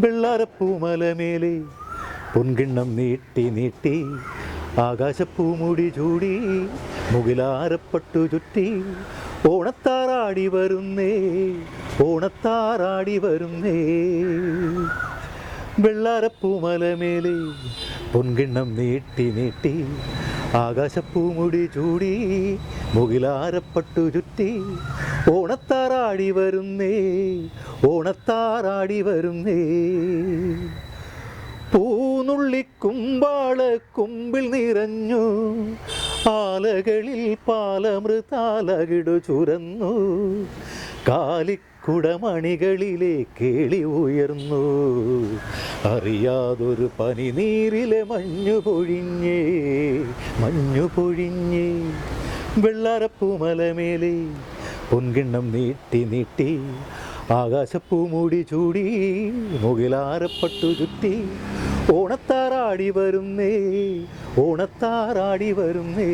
വെള്ളാരപ്പൂമലമേലെ പൊൻകിണ്ണം നീട്ടി നീട്ടി ആകാശപ്പൂമുടി ചൂടി മുകിലാരപ്പട്ടു ചുറ്റി. ഓണത്താറാടി വരുന്നേ ഓണത്താറാടി വരുന്നേ. വെള്ളാരപ്പൂമലമേലെ പൊൻകിണ്ണം നീട്ടി നീട്ടി ആകാശപ്പൂമുടി ചൂടി മുകിലാരപ്പട്ടു ചുറ്റി. ഓണത്താറാടി വരുന്നേ ഓണത്താറാടി വരുന്നേ. പൂനുള്ളിക്കുമ്പാള കുമ്പിൽ നിറഞ്ഞു ആലകളിൽ പാലമൃതാലകിടു ചുരന്നു. കാലിക്കുടമണികളിലെ കേളി ഉയർന്നു. അറിയാതൊരു പനിനീരിലെ മഞ്ഞു പൊഴിഞ്ഞേ മഞ്ഞു പൊഴിഞ്ഞേ. വെള്ളാരപ്പൂമലമേലെ പൊൻകിണ്ണം നീട്ടി നീട്ടി ആകാശപ്പൂമുടി ചൂടി മുകിലാരപ്പട്ടു ചുറ്റി. ഓണത്താറാടി വരുന്നേ ഓണത്താറാടി വരുന്നേ.